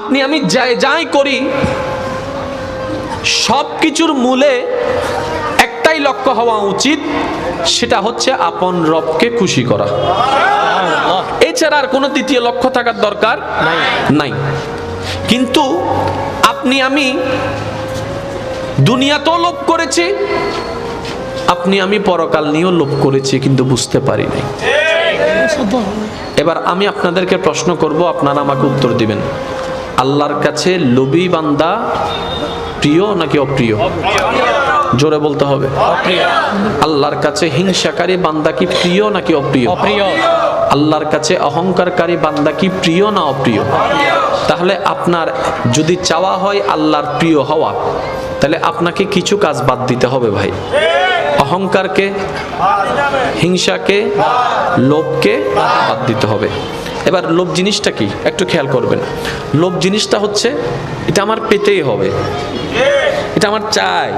আপনি আমি যাই যাই করি সব কিছুর মূলে একটাই লক্ষ্য হওয়া উচিত, সেটা হচ্ছে আপন রবকে খুশি করা। এছাড়া আর কোনো তৃতীয় লক্ষ্য থাকার দরকার নাই। কিন্তু আপনি আমি দুনিয়াতেও লোভ করেছি, আপনি আমি পরকাল নিয়েও লোভ করেছি, কিন্তু বুঝতে পারি নাই। এবার আমি আপনাদেরকে প্রশ্ন করব, আপনারা আমাকে উত্তর দিবেন। আল্লাহর কাছে লোভী বান্দা প্রিয় নাকি অপ্রিয়? জোরে বলতে হবে। আল্লাহর কাছে হিংসাকারী বান্দা কি প্রিয় নাকি অপ্রিয়? আল্লাহর কাছে অহংকারকারী বান্দা কি প্রিয় না অপ্রিয়? তাহলে আপনার যদি চাওয়া হয় আল্লাহর প্রিয় হওয়া তাহলে আপনাকে কিছু কাজ বাদ দিতে হবে ভাই। অহংকারকে হিংসাকে লোভকে বাদ দিতে হবে। এবার লোভ জিনিসটা কি? একটু খেয়াল করবেন। লোভ জিনিসটা হচ্ছে, এটা আমার পেতেই হবে। এটা আমার চাই।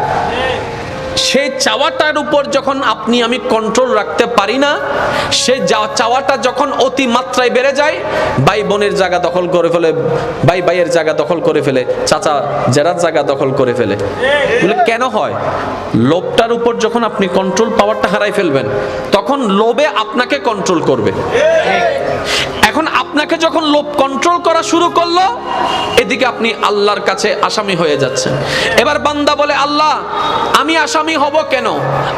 সেই চাওয়াটার উপর যখন আপনি, আমি কন্ট্রোল রাখতে পারি না সেই চাওয়াটা যখন অতি মাত্রায় বেড়ে যায়, ভাই বোনের জায়গা দখল করে ফেলে, ভাই ভাইয়ের জায়গা দখল করে ফেলে, চাচা জেরার জায়গা দখল করে ফেলে। বলে কেন হয়? লোভটার উপর যখন আপনি কন্ট্রোল পাওয়ারটা হারাই ফেলবেন, তখন লোভে আপনাকে কন্ট্রোল করবে। এখন আপনাকে যখন লোভ কন্ট্রোল করা শুরু করল, এদিকে আপনি আল্লাহর কাছে আসামি হয়ে যাচ্ছেন। এবার বান্দা বলে, আল্লাহ, আমি আসামি হব কেন?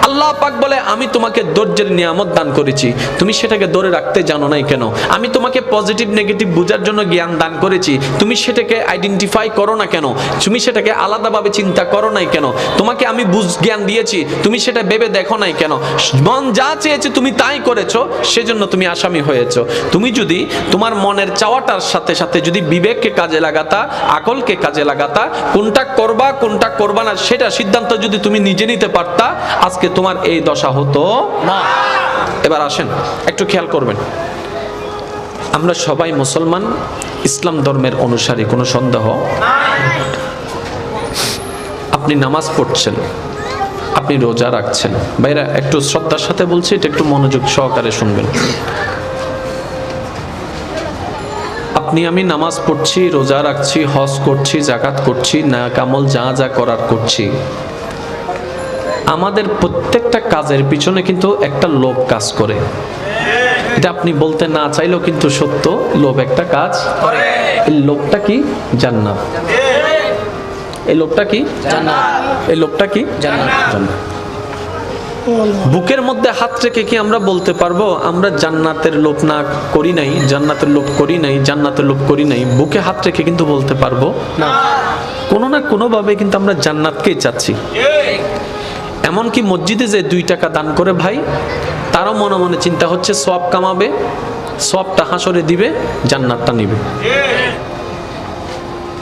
আল্লাহ পাক বলে, আমি তোমাকে ধৈর্যের নিয়ামত দান করেছি। তুমি সেটাকে ধরে রাখতে জানো নাই কেন? আমি তোমাকে পজিটিভ নেগেটিভ বোঝার জন্য জ্ঞান দান করেছি। তুমি সেটাকে আইডেন্টিফাই করো না কেন? তুমি সেটাকে আলাদাভাবে চিন্তা করো নাই কেন? তোমাকে আমি বুঝ, জ্ঞান দিয়েছি। তুমি সেটা ভেবে দেখো নাই কেন? মন যা চেয়েছে তুমি তাই করেছ, সেজন্য তুমি আসামি হয়েছো। তুমি যদি তোমার মনের চাওয়াটার সাথে সাথে যদি বিবেককে কাজে লাগাতা, আকলকে কাজে লাগাতা, কোনটা করবা কোনটা করবা না, সেটা সিদ্ধান্ত যদি তুমি নিজে নিতে পারতা, আজকে তোমার এই দশা হতো না। এবার আসেন, একটু খেয়াল করবেন। আমরা সবাই মুসলমান, ইসলাম ধর্মের অনুসারী, কোনো সন্দেহ? আপনি নামাজ পড়ছেন, আপনি রোজা রাখছেন। ভাইরা, একটু শ্রদ্ধার সাথে বলছি, এটা একটু মনোযোগ সহকারে শুনবেন। আপনি, আমি নামাজ পড়ছি, রোজা রাখছি, হজ করছি জাকাত করছি, না কামল যা যা করার করছি। আমাদের প্রত্যেকটা কাজের পিছনে কিন্তু একটা লোভ কাজ করে। এটা আপনি বলতে না চাইলেও কিন্তু সত্য, লোভ একটা কাজ এই লোভটা কি? জান্নাত। এই লোভটা কি? জান্নাত। এই লোভটা কি? জান্নাত। বুকের মধ্যে হাত রেখে কি আমরা বলতে পারব? আমরা জান্নাতের লোভ না করি নাই, জান্নাতের লোভ করি নাই, জান্নাতের লোভ করি নাই, বুকে হাত রেখে কিন্তু বলতে পারব? না। কোনো না কোনোভাবে কিন্তু আমরা জান্নাতকেই চাচ্ছি। এমনকি মসজিদে যে দুই টাকা দান করে ভাই, তারও মনে মনে চিন্তা হচ্ছে, সব কামাবে সবটা হাসরে দিবে, জান্নাতটা নিবে।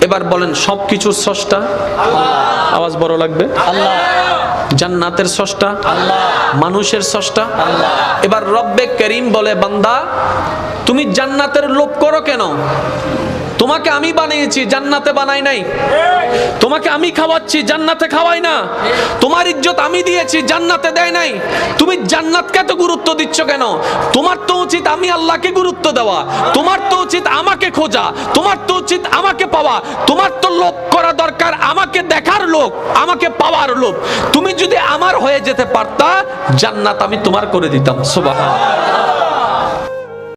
এবার বলেন সব কিছুর স্রষ্টা? আওয়াজ বড় লাগবে? আল্লাহ। জান্নাতের স্রষ্টা মানুষের স্রষ্টা। এবার রব্বে করিম বলে বান্দা তুমি জান্নাতের লোভ করো কেন? তোমাকে আমি বানিয়েছি, জান্নাতে বানাই নাই। তোমাকে আমি খাওয়াচ্ছি, জান্নাতে খাওয়াই না। তোমার ইজ্জত আমি দিয়েছি, জান্নাতে দেয় নাই। তুমি জান্নাতকে এত গুরুত্ব দিচ্ছ কেন? তোমার তো উচিত আমি আল্লাহকে গুরুত্ব দেওয়া। তোমার তো উচিত আমাকে খোঁজা। তোমার তো উচিত আমাকে পাওয়া। তোমার তো লোভ করা দরকার, আমাকে দেখার লোভ আমাকে পাওয়ার লোভ তুমি যদি আমার হয়ে যেতে পারতা, জান্নাত আমি তোমার করে দিতাম সুবহান